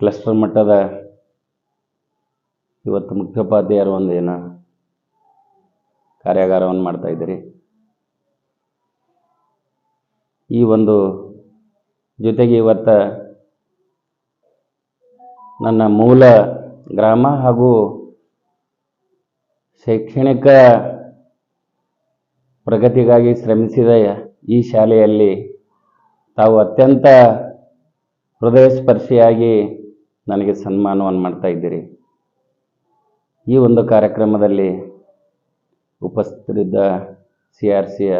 Cluster ಮಟ್ಟದ ಇವತ್ತು ಮುಖ್ಯೋಪಾಧ್ಯಾಯರು ಒಂದು ಏನು ಕಾರ್ಯಾಗಾರವನ್ನು ಮಾಡ್ತಾ ಇದ್ದೀರಿ. ಈ ಒಂದು ಜೊತೆಗೆ ಇವತ್ತು ನನ್ನ ಮೂಲ ಗ್ರಾಮ ಹಾಗೂ ಶೈಕ್ಷಣಿಕ ಪ್ರಗತಿಗಾಗಿ ಶ್ರಮಿಸಿದ ಈ ಶಾಲೆಯಲ್ಲಿ ತಾವು ಅತ್ಯಂತ ಹೃದಯ ಸ್ಪರ್ಶಿಯಾಗಿ ನನಗೆ ಸನ್ಮಾನವನ್ನು ಮಾಡ್ತಾ ಇದ್ದೀರಿ. ಈ ಒಂದು ಕಾರ್ಯಕ್ರಮದಲ್ಲಿ ಉಪಸ್ಥಿತರಿದ್ದ ಸಿ ಆರ್ ಸಿಯ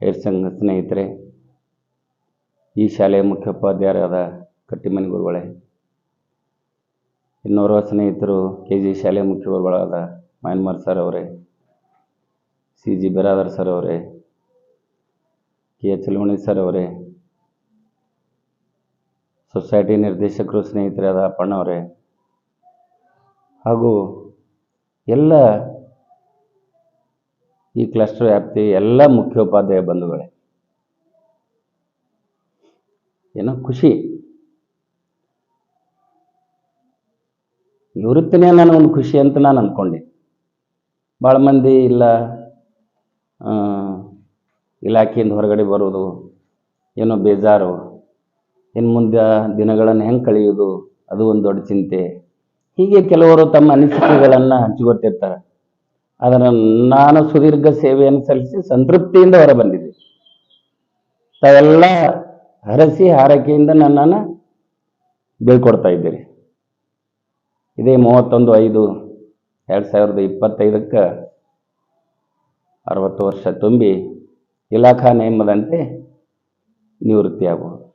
ಏರ್ ಸಂಘ ಸ್ನೇಹಿತರೆ, ಈ ಶಾಲೆಯ ಮುಖ್ಯೋಪಾಧ್ಯಾಯರಾದ ಕಟ್ಟಿಮನಿ ಗುರುಗಳೇ, ಇನ್ನೋರ್ವ ಸ್ನೇಹಿತರು ಕೆ ಜಿ ಶಾಲೆಯ ಮುಖ್ಯ ಗುರುಗಳಾದ ಮಯನ್ಮಾರ್ ಸರ್ ಅವರೇ, ಸಿ ಜಿ ಬಿರಾದರ್ ಸರ್ ಅವರೇ, ಕೆ ಎಚ್ ಲೋಣಿ ಸರ್ ಅವರೇ ಸೊಸೈಟಿ ನಿರ್ದೇಶಕರು ಸ್ನೇಹಿತರಾದ ಅಪ್ಪಣ್ಣವರೇ ಹಾಗೂ ಎಲ್ಲ ಈ ಕ್ಲಸ್ಟರ್ ವ್ಯಾಪ್ತಿ ಎಲ್ಲ ಮುಖ್ಯೋಪಾಧ್ಯಾಯ ಬಂಧುಗಳೇ. ಏನೋ ಖುಷಿ. ನಿವೃತ್ತಿನೇ ನಾನು ಖುಷಿ ಅಂತ ನಾನು ಅಂದ್ಕೊಂಡೆ ಭಾಳ ಮಂದಿ ಇಲ್ಲ ಇಲಾಖೆಯಿಂದ ಹೊರಗಡೆ ಬರೋದು, ಏನೋ ಬೇಜಾರು. ಇನ್ನು ಮುಂದೆ ದಿನಗಳನ್ನು ಹೆಂಗೆ ಕಳೆಯೋದು ಅದು ಒಂದು ದೊಡ್ಡ ಚಿಂತೆ. ಹೀಗೆ ಕೆಲವರು ತಮ್ಮ ಅನಿಸಿಕೆಗಳನ್ನು ಹಂಚಿಕೊಟ್ಟಿರ್ತಾರೆ. ಅದರ ನಾನು ಸುದೀರ್ಘ ಸೇವೆಯನ್ನು ಸಲ್ಲಿಸಿ ಸಂತೃಪ್ತಿಯಿಂದ ಹೊರ ಬಂದಿದ್ದೆ ತಾವೆಲ್ಲ ಹರಸಿ ಹಾರೈಕೆಯಿಂದ ನನ್ನನ್ನು ಬೀಳ್ಕೊಡ್ತಾ ಇದ್ದೀರಿ. ಇದೇ ಮೂವತ್ತೊಂದು ಐದು ಎರಡು ಸಾವಿರದ ಇಪ್ಪತ್ತೈದಕ್ಕೆ ಅರವತ್ತು ವರ್ಷ ತುಂಬಿ ಇಲಾಖಾ ನೇಮದಂತೆ ನಿವೃತ್ತಿಯಾಗುವುದು.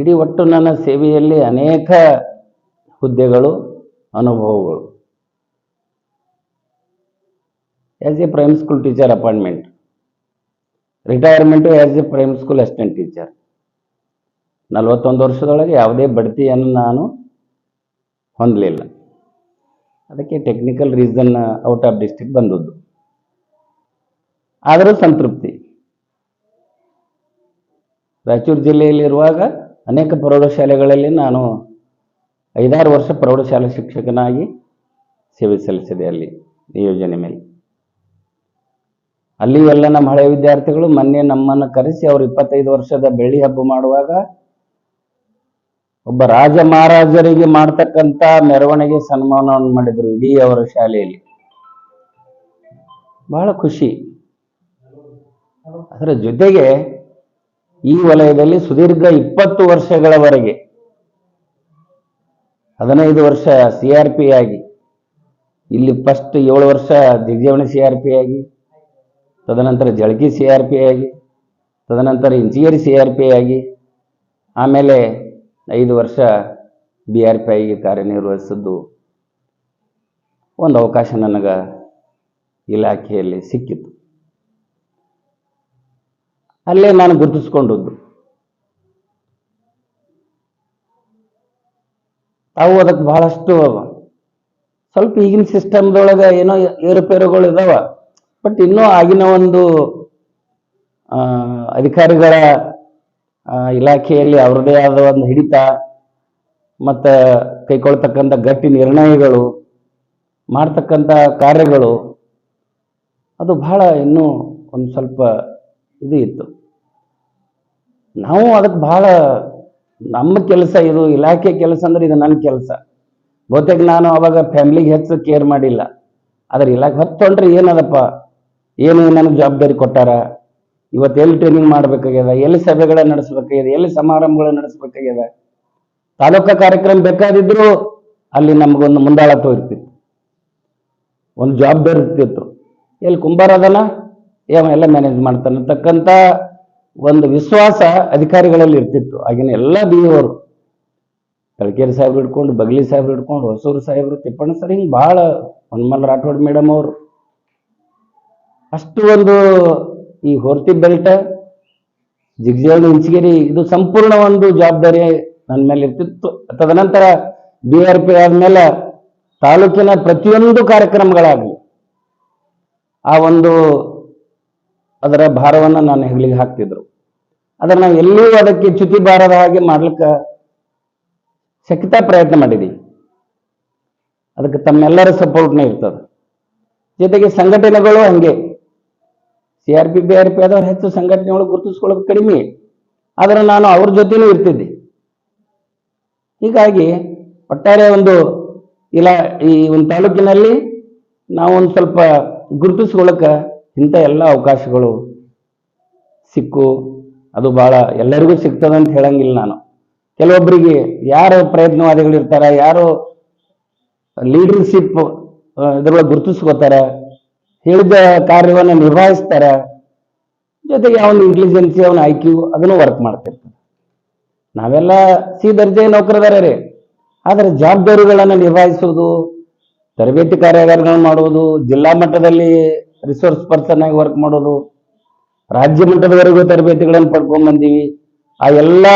ಇಡೀ ಒಟ್ಟು ನನ್ನ ಸೇವೆಯಲ್ಲಿ ಅನೇಕ ಹುದ್ದೆಗಳು, ಅನುಭವಗಳು. As a prime school teacher appointment retirement as a prime school assistant teacher ನಲವತ್ತೊಂದು ವರ್ಷದೊಳಗೆ ಯಾವುದೇ ಬಡ್ತಿಯನ್ನು ನಾನು ಹೊಂದಲಿಲ್ಲ. ಅದಕ್ಕೆ technical reason out of district ಬಂದದ್ದು. ಆದರೂ ಸಂತೃಪ್ತಿ. ರಾಯಚೂರು ಜಿಲ್ಲೆಯಲ್ಲಿರುವಾಗ ಅನೇಕ ಪ್ರೌಢಶಾಲೆಗಳಲ್ಲಿ ನಾನು ಐದಾರು ವರ್ಷ ಪ್ರೌಢಶಾಲಾ ಶಿಕ್ಷಕನಾಗಿ ಸೇವೆ ಸಲ್ಲಿಸಿದೆ ಅಲ್ಲಿ ಯೋಜನೆ ಮೇಲೆ. ಅಲ್ಲಿ ಎಲ್ಲ ನಮ್ಮ ಹಳೆಯ ವಿದ್ಯಾರ್ಥಿಗಳು ಮೊನ್ನೆ ನಮ್ಮನ್ನು ಕರೆಸಿ ಅವರು ಇಪ್ಪತ್ತೈದು ವರ್ಷದ ಬೆಳ್ಳಿ ಹಬ್ಬ ಮಾಡುವಾಗ ಒಬ್ಬ ರಾಜ ಮಹಾರಾಜರಿಗೆ ಮಾಡ್ತಕ್ಕಂಥ ಮೆರವಣಿಗೆ ಸನ್ಮಾನವನ್ನು ಮಾಡಿದ್ರು ಇಡೀ ಅವರ ಶಾಲೆಯಲ್ಲಿ. ಬಹಳ ಖುಷಿ. ಅದರ ಜೊತೆಗೆ ಈ ವಲಯದಲ್ಲಿ ಸುದೀರ್ಘ ಇಪ್ಪತ್ತು ವರ್ಷಗಳವರೆಗೆ, ಹದಿನೈದು ವರ್ಷ ಸಿ ಆರ್ ಪಿ ಆಗಿ, ಇಲ್ಲಿ ಫಸ್ಟ್ ಏಳು ವರ್ಷ ದಿಗ್ಜವಣಿ ಸಿ ಆರ್ ಪಿ ಆಗಿ, ತದನಂತರ ಜಳಕಿ ಸಿ ಆರ್ ಪಿ ಆಗಿ, ತದನಂತರ ಇಂಜಿನಿಯರ್ ಸಿ ಆರ್ ಪಿ ಆಗಿ, ಆಮೇಲೆ ಐದು ವರ್ಷ ಬಿ ಆರ್ ಪಿ ಆಗಿ ಕಾರ್ಯನಿರ್ವಹಿಸಿದ್ದು. ಒಂದು ಅವಕಾಶ ನನಗೆ ಇಲಾಖೆಯಲ್ಲಿ ಸಿಕ್ಕಿತು. ಅಲ್ಲೇ ನಾನು ಗುರುತಿಸ್ಕೊಂಡದ್ದು. ತಾವು ಅದಕ್ಕೆ ಬಹಳಷ್ಟು ಸ್ವಲ್ಪ ಈಗಿನ ಸಿಸ್ಟಮ್ದೊಳಗೆ ಏನೋ ಏರುಪೇರುಗಳು ಇದಾವ. ಬಟ್ ಇನ್ನೂ ಆಗಿನ ಒಂದು ಅಧಿಕಾರಿಗಳ ಇಲಾಖೆಯಲ್ಲಿ ಅವರದೇ ಆದ ಒಂದು ಹಿಡಿತ, ಮತ್ತು ಕೈಗೊಳ್ತಕ್ಕಂಥ ಗಟ್ಟಿ ನಿರ್ಣಯಗಳು, ಮಾಡ್ತಕ್ಕಂಥ ಕಾರ್ಯಗಳು, ಅದು ಬಹಳ ಇನ್ನೂ ಒಂದು ಸ್ವಲ್ಪ ಇದು ಇತ್ತು. ನಾವು ಅದಕ್ಕೆ ಬಹಳ ನಮ್ಮ ಕೆಲಸ ಇದು, ಇಲಾಖೆ ಕೆಲಸ ಅಂದ್ರೆ ಇದು ನನ್ನ ಕೆಲಸ. ಬಹುತೇಕ ನಾನು ಅವಾಗ ಫ್ಯಾಮಿಲಿಗೆ ಹೆಚ್ಚು ಕೇರ್ ಮಾಡಿಲ್ಲ. ಆದ್ರೆ ಇಲಾಖೆ ಹೊತ್ತೊಂಡ್ರೆ ಏನದಪ್ಪ? ಏನು ನನಗೆ ಜವಾಬ್ದಾರಿ ಕೊಟ್ಟಾರ? ಇವತ್ತು ಎಲ್ಲಿ ಟ್ರೈನಿಂಗ್ ಮಾಡ್ಬೇಕಾಗ್ಯದ? ಎಲ್ಲಿ ಸಭೆಗಳ ನಡೆಸ್ಬೇಕಾಗ್ಯದ? ಎಲ್ಲಿ ಸಮಾರಂಭಗಳ ನಡೆಸ್ಬೇಕಾಗ್ಯದ? ತಾಲೂಕಾ ಕಾರ್ಯಕ್ರಮ ಬೇಕಾದಿದ್ರು ಅಲ್ಲಿ ನಮಗೊಂದು ಮುಂದಾಳತ್ವ ಇರ್ತಿತ್ತು. ಒಂದು ಜವಾಬ್ದಾರಿ ಇರ್ತಿತ್ತು. ಎಲ್ಲಿ ಕುಂಬಾರ ಅದನ? ಎಲ್ಲ ಮ್ಯಾನೇಜ್ ಮಾಡ್ತಾನೆ. ಅಂತಕ್ಕಂಥ ಒಂದು ವಿಶ್ವಾಸ ಅಧಿಕಾರಿಗಳಲ್ಲಿ ಇರ್ತಿತ್ತು. ಆಗಿನ ಎಲ್ಲ ಬಿ ಅವರು ತಳಕೇರಿ ಸಾಹೇಬ್ರು ಹಿಡ್ಕೊಂಡು, ಬಗ್ಲಿ ಸಾಹೇಬ್ರು ಹಿಡ್ಕೊಂಡು, ಹೊಸೂರು ಸಾಹೇಬ್ರು, ತಿಪ್ಪಣ್ಣ ಸರ್ ಹಿಂಗೆ ಭಾಳ ಹನುಮಲ್ ರಾಠೋಡ್ ಮೇಡಮ್ ಅವರು. ಅಷ್ಟು ಒಂದು ಈ ಹೊರ್ತಿ ಬೆಲ್ಟ್ ಜಿಗ್ಜೇಳು ಇಂಚಗಿರಿ ಇದು ಸಂಪೂರ್ಣ ಒಂದು ಜವಾಬ್ದಾರಿ ನನ್ನ ಮೇಲೆ ಇರ್ತಿತ್ತು. ತದನಂತರ ಬಿ ಆರ್ ಪಿ ಆದ್ಮೇಲೆ ತಾಲೂಕಿನ ಪ್ರತಿಯೊಂದು ಕಾರ್ಯಕ್ರಮಗಳಾಗಲಿ, ಆ ಒಂದು ಅದರ ಭಾರವನ್ನು ನಾನು ಹೆಗಲಿಗೆ ಹಾಕ್ತಿದ್ರು. ಅದನ್ನ ನಾವು ಎಲ್ಲಿಯೂ ಅದಕ್ಕೆ ಚ್ಯುತಿ ಬಾರದ ಹಾಗೆ ಮಾಡ್ಲಿಕ್ಕೆ ಸಖಿತ ಪ್ರಯತ್ನ ಮಾಡಿದ್ದೀವಿ ಅದಕ್ಕೆ ತಮ್ಮೆಲ್ಲರ ಸಪೋರ್ಟ್ನೇ ಇರ್ತದೆ. ಜೊತೆಗೆ ಸಂಘಟನೆಗಳು ಹಂಗೆ. C R P, B R P ಆದವ್ರು ಹೆಚ್ಚು ಸಂಘಟನೆಗಳು ಗುರುತಿಸ್ಕೊಳ್ಳೋದು ಕಡಿಮೆ. ಆದರೆ ನಾನು ಅವ್ರ ಜೊತೆನೂ ಇರ್ತಿದ್ದೆ. ಹೀಗಾಗಿ ಒಟ್ಟಾರೆ ಒಂದು ಇಲ್ಲ ಈ ಒಂದು ತಾಲೂಕಿನಲ್ಲಿ ನಾವು ಒಂದು ಸ್ವಲ್ಪ ಗುರುತಿಸ್ಕೊಳ್ಳೋಕ ಇಂಥ ಎಲ್ಲ ಅವಕಾಶಗಳು ಸಿಕ್ಕು, ಅದು ಭಾಳ ಎಲ್ಲರಿಗೂ ಸಿಗ್ತದಂತ ಹೇಳಂಗಿಲ್ಲ ನಾನು. ಕೆಲವೊಬ್ಬರಿಗೆ ಯಾರು ಪ್ರಯತ್ನವಾದಿಗಳು ಇರ್ತಾರ ಯಾರು ಲೀಡರ್ಶಿಪ್ ಇದ್ರೊಳಗೆ ಗುರುತಿಸ್ಕೋತಾರ, ಹೇಳಿದ ಕಾರ್ಯವನ್ನು ನಿರ್ವಹಿಸ್ತಾರ ಜೊತೆಗೆ ಅವನ ಇಂಟೆಲಿಜೆನ್ಸಿ ಅವನ ಐ ಕ್ಯೂ ಅದನ್ನು ವರ್ಕ್ ಮಾಡ್ತಿರ್ತಾರೆ. ನಾವೆಲ್ಲ ಸಿ ದರ್ಜೆ ನೌಕರದಾರರೇ. ಆದರೆ ಜವಾಬ್ದಾರಿಗಳನ್ನು ನಿರ್ವಹಿಸುವುದು ತರಬೇತಿ ಕಾರ್ಯಾಗಾರಗಳನ್ನು ಮಾಡುವುದು, ಜಿಲ್ಲಾ ಮಟ್ಟದಲ್ಲಿ ರಿಸೋರ್ಸ್ ಪರ್ಸನ್ ಆಗಿ ವರ್ಕ್ ಮಾಡೋದು, ರಾಜ್ಯ ಮಟ್ಟದವರೆಗೂ ತರಬೇತಿಗಳನ್ನು ಪಡ್ಕೊಂಡ್ ಬಂದೀವಿ. ಆ ಎಲ್ಲ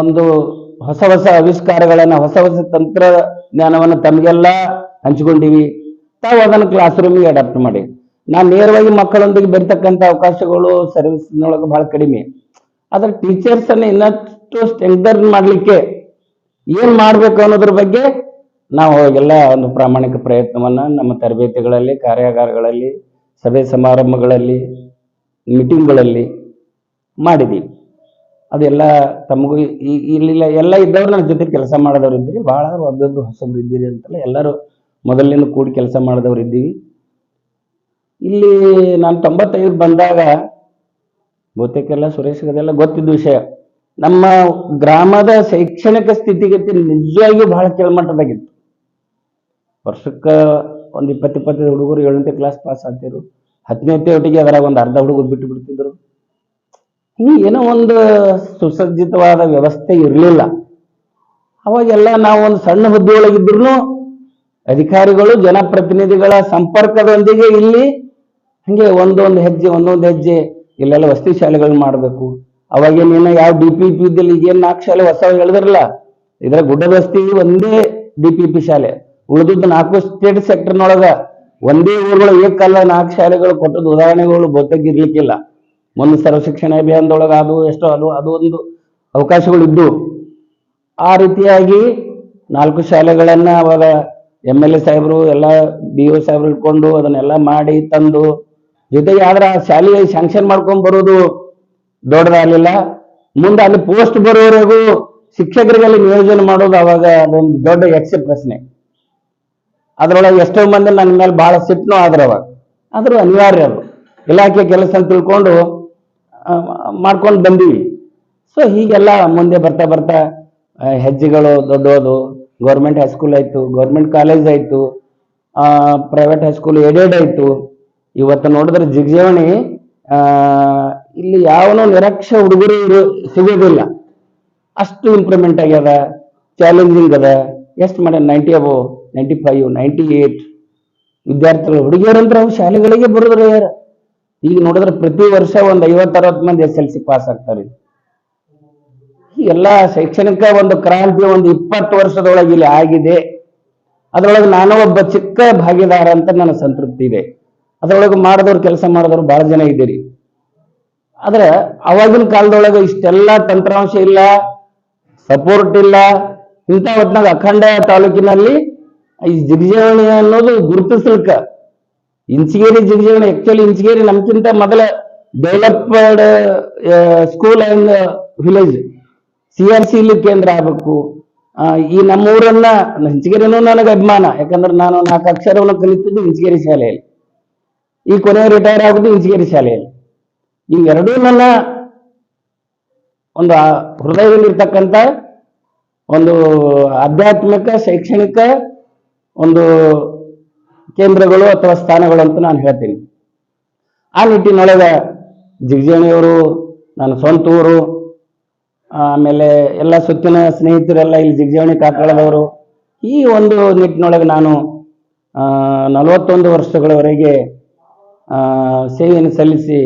ಒಂದು ಹೊಸ ಹೊಸ ಆವಿಷ್ಕಾರಗಳನ್ನು, ಹೊಸ ಹೊಸ ತಂತ್ರಜ್ಞಾನವನ್ನು ತಮಗೆಲ್ಲ ಹಂಚಿಕೊಂಡಿವಿ. ತಾವು ಅದನ್ನು ಕ್ಲಾಸ್ ರೂಮಿಗೆ ಅಡಾಪ್ಟ್ ಮಾಡಿ. ನಾನು ನೇರವಾಗಿ ಮಕ್ಕಳೊಂದಿಗೆ ಬೆರ್ತಕ್ಕಂಥ ಅವಕಾಶಗಳು ಸರ್ವಿಸ್ನೊಳಗೆ ಬಹಳ ಕಡಿಮೆ. ಆದ್ರೆ ಟೀಚರ್ಸ್ ಅನ್ನ ಇನ್ನಷ್ಟು ಸ್ಟ್ರೆಂಥನ್ ಮಾಡಲಿಕ್ಕೆ ಏನು ಮಾಡ್ಬೇಕು ಅನ್ನೋದ್ರ ಬಗ್ಗೆ ನಾವು ಎಲ್ಲ ಒಂದು ಪ್ರಾಮಾಣಿಕ ಪ್ರಯತ್ನವನ್ನ ನಮ್ಮ ತರಬೇತಿಗಳಲ್ಲಿ, ಕಾರ್ಯಾಗಾರಗಳಲ್ಲಿ, ಸಭೆ ಸಮಾರಂಭಗಳಲ್ಲಿ ಮೀಟಿಂಗ್ಗಳಲ್ಲಿ ಮಾಡಿದ್ದೀವಿ ಅದೆಲ್ಲ ತಮಗೂ ಈ- ಇಲ್ಲಿಲ್ಲ, ಎಲ್ಲ ಇದ್ದವ್ರು ನನ್ನ ಜೊತೆ ಕೆಲಸ ಮಾಡಿದವರು ಇದ್ದೀರಿ. ಭಾಳ ಒಬ್ಬೊಬ್ರು ಹೊಸಬ್ರು ಇದ್ದೀರಿ ಅಂತಲ್ಲ, ಎಲ್ಲರೂ ಮೊದಲಿನಿಂದ ಕೂಡಿ ಕೆಲಸ ಮಾಡಿದವರು ಇದ್ದೀವಿ. ಇಲ್ಲಿ ನಾನು ತೊಂಬತ್ತೈದು ಬಂದಾಗ ಬಹುತೇಕೆಲ್ಲ ಸುರೇಶ್ ಅದೆಲ್ಲ ಗೊತ್ತಿದ್ದ ವಿಷಯ. ನಮ್ಮ ಗ್ರಾಮದ ಶೈಕ್ಷಣಿಕ ಸ್ಥಿತಿಗತಿ ನಿಜವಾಗಿಯೂ ಬಹಳ ಕೆಳಮಟ್ಟದಾಗಿತ್ತು. ವರ್ಷಕ್ಕೆ ಒಂದು ಇಪ್ಪತ್ತು ಇಪ್ಪತ್ತೈದು ಹುಡುಗರು ಏಳನೇ ಕ್ಲಾಸ್ ಪಾಸ್ ಆಗ್ತಿದ್ರು. ಹತ್ತನೇ ಒಟ್ಟಿಗೆ ಅದರಾಗ ಒಂದು ಅರ್ಧ ಹುಡುಗರು ಬಿಟ್ಟು ಬಿಡ್ತಿದ್ರು. ಇನ್ನು ಏನೋ ಒಂದು ಸುಸಜ್ಜಿತವಾದ ವ್ಯವಸ್ಥೆ ಇರಲಿಲ್ಲ. ಅವಾಗೆಲ್ಲ ನಾವು ಒಂದು ಸಣ್ಣ ಹುದ್ದೆಯೊಳಗಿದ್ರು ಅಧಿಕಾರಿಗಳು, ಜನಪ್ರತಿನಿಧಿಗಳ ಸಂಪರ್ಕದೊಂದಿಗೆ ಇಲ್ಲಿ ಹಂಗೆ ಒಂದೊಂದು ಹೆಜ್ಜೆ ಒಂದೊಂದು ಹೆಜ್ಜೆ ಇಲ್ಲೆಲ್ಲ ವಸತಿ ಶಾಲೆಗಳು ಮಾಡಬೇಕು. ಅವಾಗೇನೇನ ಯಾವ ಡಿ ಪಿ ಪಿ ಇದ್ದಲ್ಲಿ, ಈಗೇನು ನಾಲ್ಕು ಶಾಲೆ ಹೊಸ ಹೇಳಿದ್ರಲ್ಲ. ಇದರ ಗುಡ್ಡದ ವಸತಿ ಒಂದೇ ಡಿ ಪಿ ಪಿ ಶಾಲೆ. ಉಳಿದಿದ್ದು ನಾಲ್ಕು ಸ್ಟೇಟ್ ಸೆಕ್ಟರ್ನೊಳಗ ಒಂದೇ ಊರುಗಳು ಏಕಲ್ಲ ನಾಲ್ಕು ಶಾಲೆಗಳು ಕೊಟ್ಟದ ಉದಾಹರಣೆಗಳು ಇರ್ಲಿಕ್ಕಿಲ್ಲ. ಮುಂದೆ ಸರ್ವ ಶಿಕ್ಷಣ ಅಭಿಯಾನದೊಳಗೆ ಅದು ಎಷ್ಟೋ, ಅದು ಅದು ಒಂದು ಅವಕಾಶಗಳು ಇದ್ದು. ಆ ರೀತಿಯಾಗಿ ನಾಲ್ಕು ಶಾಲೆಗಳನ್ನ ಅವಾಗ ಎಂ ಎಲ್ ಎ ಸಾಹೇಬರು, ಎಲ್ಲ ಬಿ ಒ ಸಾಹೇಬರು ಇಟ್ಕೊಂಡು ಅದನ್ನೆಲ್ಲ ಮಾಡಿ ತಂದು, ಜೊತೆಗೆ ಆದ್ರೆ ಆ ಶಾಲೆಗೆ ಶಾಂಕ್ಷನ್ ಮಾಡ್ಕೊಂಡ್ ಬರೋದು ದೊಡ್ಡದಾಗಲಿಲ್ಲ. ಮುಂದೆ ಅಲ್ಲಿ ಪೋಸ್ಟ್ ಬರೋವರೆಗೂ ಶಿಕ್ಷಕರಿಗೆ ಅಲ್ಲಿ ನಿಯೋಜನೆ ಮಾಡೋದು ಅವಾಗ ಅದೊಂದು ದೊಡ್ಡ ಯಕ್ಷ ಪ್ರಶ್ನೆ. ಅದ್ರೊಳಗೆ ಎಷ್ಟೋ ಮಂದಿ ನನ್ನ ಮೇಲೆ ಬಹಳ ಸಿಟ್ನು ಆದ್ರ ಅವಾಗ. ಆದ್ರೂ ಅನಿವಾರ್ಯ ಅದು. ಇಲಾಖೆ ಕೆಲಸ ಅಂತ ತಿಳ್ಕೊಂಡು ಮಾಡ್ಕೊಂಡು ಬಂದೀವಿ. ಸೊ ಹೀಗೆಲ್ಲ ಮುಂದೆ ಬರ್ತಾ ಬರ್ತಾ ಹೆಜ್ಜೆಗಳು ದೊಡ್ಡೋದು. ಗೌರ್ಮೆಂಟ್ ಹೈಸ್ಕೂಲ್ ಆಯ್ತು, ಗೌರ್ಮೆಂಟ್ ಕಾಲೇಜ್ ಆಯ್ತು ಪ್ರೈವೇಟ್ ಹೈಸ್ಕೂಲ್ ಎಡೆಡ್ ಆಯ್ತು. ಇವತ್ತು ನೋಡಿದ್ರೆ ಜಿಗ್ಜೇವಣಿ ಇಲ್ಲಿ ಯಾವನೋ ನಿರಕ್ಷ ಹುಡುಗರು ಸಿಗೋದಿಲ್ಲ. ಅಷ್ಟು ಇಂಪ್ರೂವ್ಮೆಂಟ್ ಆಗ್ಯದ ಚಾಲೆಂಜಿಂಗ್ ಅದ. ಎಷ್ಟು ಮಾಡ್ಯಾರ ನೈಂಟಿ ಅಬೋ ನೈಂಟಿ ಫೈವ್ ನೈಂಟಿ ಏಟ್ ವಿದ್ಯಾರ್ಥಿಗಳು ಹುಡುಗಿಯರಂದ್ರೆ ಅವು ಶಾಲೆಗಳಿಗೆ ಬರೋದ್ರೆ ಯಾರ? ಈಗ ನೋಡಿದ್ರೆ ಪ್ರತಿ ವರ್ಷ ಒಂದು ಐವತ್ತು ಅರವತ್ತು ಮಂದಿ ಎಸ್ ಎಲ್ ಸಿ ಪಾಸ್ ಆಗ್ತಾರೆ. ಎಲ್ಲ ಶೈಕ್ಷಣಿಕ ಒಂದು ಕ್ರಾಂತಿ ಒಂದು ಇಪ್ಪತ್ತು ವರ್ಷದೊಳಗೆ ಇಲ್ಲಿ ಆಗಿದೆ. ಅದರೊಳಗೆ ನಾನು ಒಬ್ಬ ಚಿಕ್ಕ ಭಾಗಿದಾರ ಅಂತ ನನ್ನ ಸಂತೃಪ್ತಿ ಇದೆ. ಅದರೊಳಗೆ ಮಾಡಿದವ್ರು ಕೆಲಸ ಮಾಡಿದವ್ರು ಬಹಳ ಜನ ಇದ್ದೀರಿ. ಆದ್ರೆ ಅವಾಗಿನ ಕಾಲದೊಳಗೆ ಇಷ್ಟೆಲ್ಲ ತಂತ್ರಾಂಶ ಇಲ್ಲ ಸಪೋರ್ಟ್ ಇಲ್ಲ. ಇಂಥ ಹೊತ್ನಾಗ ಅಖಂಡ ತಾಲೂಕಿನಲ್ಲಿ ಈ ಜಿಗಜೇವಣಿ ಅನ್ನೋದು ಗುರುತಿಸ್ಲಿಕ್ಕ ಇಂಚಿಗೇರಿ ಜಿಗಜೇವಣಿ ಆಕ್ಚುಲಿ ಇಂಚಿಗೇರಿ ನಮ್ಗಿಂತ ಮೊದಲ developed school and village C R C ಕೇಂದ್ರ ಆಗಬೇಕು. ಈ ನಮ್ಮೂರನ್ನ, ಇಂಚಿಗೇರಿನೂ ನನಗೆ ಅಭಿಮಾನ. ಯಾಕಂದ್ರೆ ನಾನು ನಾಲ್ಕು ಅಕ್ಷರವನ್ನು ಕಲಿತಿದ್ದು ಇಂಚಿಗೇರಿ ಶಾಲೆಯಲ್ಲಿ. ಈ ಕೊನೆ ರಿಟೈರ್ ಆಗುದು ಇಂಚಿಗೇರಿ ಶಾಲೆಯಲ್ಲಿ. ಇವೆರಡೂ ನನ್ನ ಒಂದು ಹೃದಯದಲ್ಲಿರ್ತಕ್ಕಂಥ ಒಂದು ಆಧ್ಯಾತ್ಮಿಕ, ಶೈಕ್ಷಣಿಕ ಒಂದು ಕೇಂದ್ರಗಳು ಅಥವಾ ಸ್ಥಾನಗಳು ಅಂತ ನಾನು ಹೇಳ್ತೀನಿ. ಆ ನಿಟ್ಟಿನೊಳಗೆ ಜಿಗಜೇಣಿಯವರು ನನ್ನ ಸ್ವಂತ ಊರು ಆಮೇಲೆ ಎಲ್ಲ ಸುತ್ತಿನ ಸ್ನೇಹಿತರೆಲ್ಲ ಇಲ್ಲಿ ಜಿಗ್ಜಾಣಿ, ಕಾಕಳದವರು, ಈ ಒಂದು ನಿಟ್ಟಿನೊಳಗೆ ನಾನು ನಲವತ್ತೊಂದು ವರ್ಷಗಳವರೆಗೆ ಸೇವೆಯನ್ನು ಸಲ್ಲಿಸಿ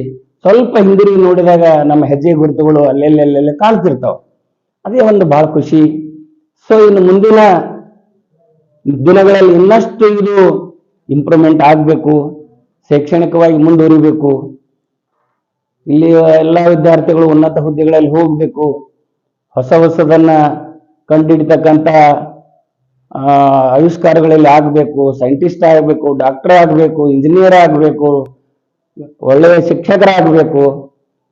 ಸ್ವಲ್ಪ ಹಿಂದಿರುಗಿ ನೋಡಿದಾಗ ನಮ್ಮ ಹೆಜ್ಜೆ ಗುರುತುಗಳು ಅಲ್ಲೆಲ್ಲೆಲ್ಲೆಲ್ಲ ಕಾಣ್ತಿರ್ತಾವೆ. ಅದೇ ಒಂದು ಭಾಳ ಖುಷಿ. ಸೊ ಇನ್ನು ಮುಂದಿನ ದಿನಗಳಲ್ಲಿ ಇನ್ನಷ್ಟು ಇದು ಇಂಪ್ರೂವ್ಮೆಂಟ್ ಆಗಬೇಕು ಶೈಕ್ಷಣಿಕವಾಗಿ ಮುಂದುವರಿಬೇಕು. ಇಲ್ಲಿ ಎಲ್ಲ ವಿದ್ಯಾರ್ಥಿಗಳು ಉನ್ನತ ಹುದ್ದೆಗಳಲ್ಲಿ ಹೋಗಬೇಕು. ಹೊಸ ಹೊಸದನ್ನ ಕಂಡುಹಿಡಿತಕ್ಕಂಥ ಆ, ಆವಿಷ್ಕಾರಗಳಲ್ಲಿ ಆಗಬೇಕು. ಸೈಂಟಿಸ್ಟ್ ಆಗಬೇಕು ಡಾಕ್ಟರ್ ಆಗಬೇಕು ಇಂಜಿನಿಯರ್ ಆಗಬೇಕು ಒಳ್ಳೆಯ ಶಿಕ್ಷಕರಾಗಬೇಕು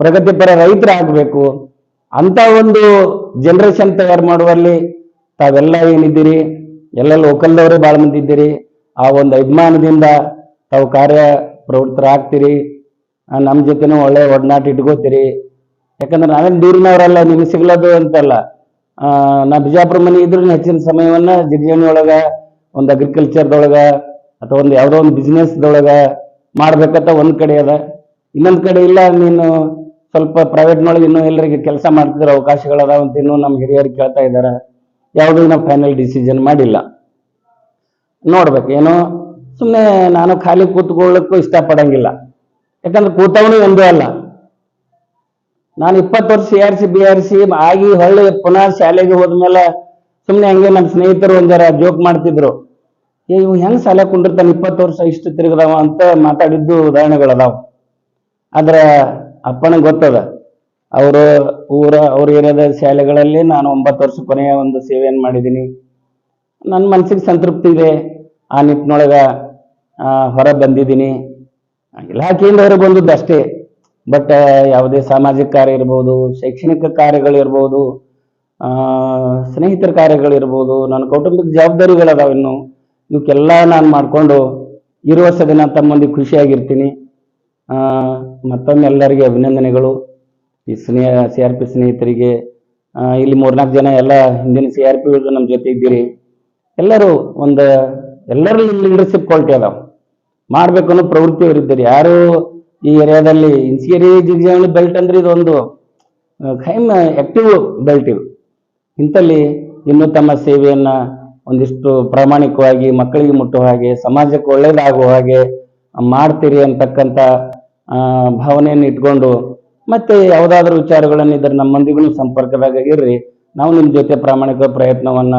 ಪ್ರಗತಿಪರ ರೈತರಾಗಬೇಕು. ಅಂತ ಒಂದು ಜನರೇಷನ್ ತಯಾರು ಮಾಡುವಲ್ಲಿ ತಾವೆಲ್ಲ ಏನಿದ್ದೀರಿ? ಎಲ್ಲ ಲೋಕಲ್ದವರೇ ಭಾಳ ಮಂದಿ ಇದ್ದೀರಿ. ಆ ಒಂದು ಅಭಿಮಾನದಿಂದ ತಾವು ಕಾರ್ಯ ಪ್ರವೃತ್ತರಾಗ್ತೀರಿ. ನಮ್ಮ ಜೊತೆನೂ ಒಳ್ಳೆ ಒಡನಾಟ ಇಟ್ಕೋತೀರಿ. ಯಾಕಂದ್ರೆ ನಾವೇನು ದೂರಿನವರಲ್ಲ, ನಿಮ್ಗೆ ಸಿಗ್ಲದು ಅಂತಲ್ಲ. ನಾ ಬಿಜಾಪುರ ಮನೆ ಇದ್ರೂ ಹೆಚ್ಚಿನ ಸಮಯವನ್ನ ಜಿಗಜಾಣಿ ಒಂದು ಅಗ್ರಿಕಲ್ಚರ್ದೊಳಗೆ ಅಥವಾ ಒಂದು ಯಾವುದೋ ಒಂದು ಬಿಸ್ನೆಸ್ದೊಳಗೆ ಮಾಡ್ಬೇಕಂತ ಒಂದು ಕಡೆ ಅದ. ಇನ್ನೊಂದು ಕಡೆ ಇಲ್ಲ, ನೀನು ಸ್ವಲ್ಪ ಪ್ರೈವೇಟ್ನೊಳಗೆ ಇನ್ನೂ ಎಲ್ಲರಿಗೆ ಕೆಲಸ ಮಾಡ್ತಿದ್ರೆ ಅವಕಾಶಗಳದಾವ ಅಂತ ಇನ್ನೂ ನಮ್ಮ ಹಿರಿಯರು ಕೇಳ್ತಾ ಇದಾರ. ಯಾವುದೂ ನಾವು ಫೈನಲ್ ಡಿಸಿಷನ್ ಮಾಡಿಲ್ಲ. ನೋಡ್ಬೇಕು, ಏನೋ ಸುಮ್ಮನೆ ನಾನು ಖಾಲಿ ಕೂತ್ಕೊಳ್ಳಕ್ಕೂ ಇಷ್ಟಪಡಂಗಿಲ್ಲ. ಯಾಕಂದ್ರೆ ಕೂತವನು ಒಂದೇ ಅಲ್ಲ. ನಾನು ಇಪ್ಪತ್ತು ವರ್ಷ C R C B R C ಆಗಿ ಹೊಳ್ಳಿ ಪುನಃ ಶಾಲೆಗೆ ಹೋದ್ಮೇಲೆ ಸುಮ್ಮನೆ ಹಂಗೆ ನಮ್ಮ ಸ್ನೇಹಿತರು ಒಂದರ ಜೋಕ್ ಮಾಡ್ತಿದ್ರು. ಏ ಇವ್ ಹೆಂಗ್ ಶಾಲೆ ಕುಂಡಿರ್ತಾನೆ, ಇಪ್ಪತ್ತು ವರ್ಷ ಇಷ್ಟು ತಿರುಗದವ ಅಂತ ಮಾತಾಡಿದ್ದು ಉದಾಹರಣೆಗಳದಾವ. ಆದ್ರ ಅಪ್ಪನಿಗೆ ಗೊತ್ತದ. ಅವರು ಊರ, ಅವ್ರ ಏರಿಯಾದ ಶಾಲೆಗಳಲ್ಲಿ ನಾನು ಒಂಬತ್ತು ವರ್ಷ ಕೊನೆಯ ಒಂದು ಸೇವೆಯನ್ನು ಮಾಡಿದ್ದೀನಿ. ನನ್ನ ಮನಸ್ಸಿಗೆ ಸಂತೃಪ್ತಿ ಇದೆ. ಆ ನಿಟ್ಟಿನೊಳಗ ಹೊರ ಬಂದಿದ್ದೀನಿ. ಇಲಾಖೆಯಿಂದ ಹೊರ ಬಂದದ್ದು ಅಷ್ಟೇ. ಬಟ್ ಯಾವುದೇ ಸಾಮಾಜಿಕ ಕಾರ್ಯ ಇರ್ಬೋದು, ಶೈಕ್ಷಣಿಕ ಕಾರ್ಯಗಳಿರ್ಬೋದು ಸ್ನೇಹಿತರ ಕಾರ್ಯಗಳಿರ್ಬೋದು ನನ್ನ ಕೌಟುಂಬಿಕ ಜವಾಬ್ದಾರಿಗಳದಾವ ಇನ್ನು. ಇವಕ್ಕೆಲ್ಲ ನಾನು ಮಾಡಿಕೊಂಡು ಇರುವ ದಿನ ತಮ್ಮೊಂದಿಗೆ ಖುಷಿಯಾಗಿರ್ತೀನಿ. ಮತ್ತೊಮ್ಮೆ ಎಲ್ಲರಿಗೆ ಅಭಿನಂದನೆಗಳು. ಈ ಸ್ನೇಹ ಸಿ ಆರ್ ಪಿ ಸ್ನೇಹಿತರಿಗೆ ಇಲ್ಲಿ ಮೂರ್ನಾಲ್ಕು ಜನ ಎಲ್ಲ ಹಿಂದಿನ ಸಿ ಆರ್ ಪಿ ನಮ್ಮ ಜೊತೆ ಇದ್ದೀರಿ. ಎಲ್ಲರೂ ಒಂದು ಎಲ್ಲರಲ್ಲಿ ಲೀಡರ್ಶಿಪ್ ಕ್ವಾಲಿಟಿ ಅದಾವ. ಮಾಡ್ಬೇಕು ಅನ್ನೋ ಪ್ರವೃತ್ತಿ ಇರಿದ್ದೀರಿ ಯಾರು ಈ ಏರಿಯಾದಲ್ಲಿ ಇನ್ಸಿಯರಿ ಜಿಗ್ಜಾವಳಿ ಬೆಲ್ಟ್ ಅಂದ್ರೆ ಇದೊಂದು ಖೈಮ್ ಆಕ್ಟಿವ್ ಬೆಲ್ಟ್ ಇದು. ಇಂಥಲ್ಲಿ ಇನ್ನೂ ತಮ್ಮ ಸೇವೆಯನ್ನ ಒಂದಿಷ್ಟು ಪ್ರಾಮಾಣಿಕವಾಗಿ ಮಕ್ಕಳಿಗೆ ಮುಟ್ಟುವ ಹಾಗೆ, ಸಮಾಜಕ್ಕೆ ಒಳ್ಳೇದಾಗುವ ಹಾಗೆ ಮಾಡ್ತೀರಿ ಅಂತಕ್ಕಂಥ ಭಾವನೆಯನ್ನು ಇಟ್ಕೊಂಡು ಮತ್ತೆ ಯಾವುದಾದ್ರೂ ವಿಚಾರಗಳನ್ನು ಇದ್ರೆ ನಮ್ಮೊಂದಿಗೂ ಸಂಪರ್ಕದಾಗ ಇರ್ರಿ. ನಾವು ನಿಮ್ಮ ಜೊತೆ ಪ್ರಾಮಾಣಿಕ ಪ್ರಯತ್ನವನ್ನ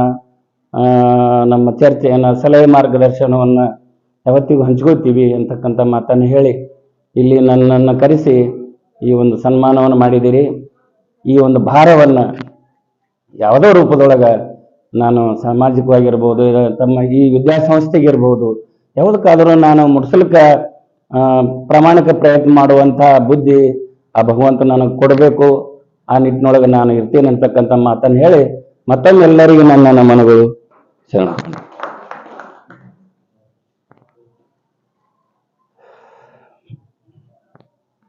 ನಮ್ಮ ಚರ್ಚೆಯನ್ನ ಸಲಹೆ ಮಾರ್ಗದರ್ಶನವನ್ನ ಯಾವತ್ತಿಗೂ ಹಂಚ್ಕೋತೀವಿ ಅಂತಕ್ಕಂಥ ಮಾತನ್ನು ಹೇಳಿ ಇಲ್ಲಿ ನನ್ನನ್ನು ಕರೆಸಿ ಈ ಒಂದು ಸನ್ಮಾನವನ್ನು ಮಾಡಿದಿರಿ. ಈ ಒಂದು ಭಾರವನ್ನ ಯಾವುದೋ ರೂಪದೊಳಗ ನಾನು ಸಾಮಾಜಿಕವಾಗಿರ್ಬೋದು ತಮ್ಮ ಈ ವಿದ್ಯಾಸಂಸ್ಥೆಗಿರ್ಬೋದು ಯಾವುದಕ್ಕಾದರೂ ನಾನು ಮುಡ್ಸಲಿಕ್ಕ ಆ, ಪ್ರಾಮಾಣಿಕ ಪ್ರಯತ್ನ ಮಾಡುವಂಥ ಬುದ್ಧಿ ಆ ಭಗವಂತ ನನಗೆ ಕೊಡಬೇಕು, ಆ ನಿಟ್ಟಿನೊಳಗೆ ನಾನು ಇರ್ತೇನೆ ಅಂತಕ್ಕಂಥ ಮಾತನ್ನು ಹೇಳಿ ಮತ್ತೊಮ್ಮೆ ಎಲ್ಲರಿಗೂ ನನ್ನ ನಮನಗಳು. ಶರಣ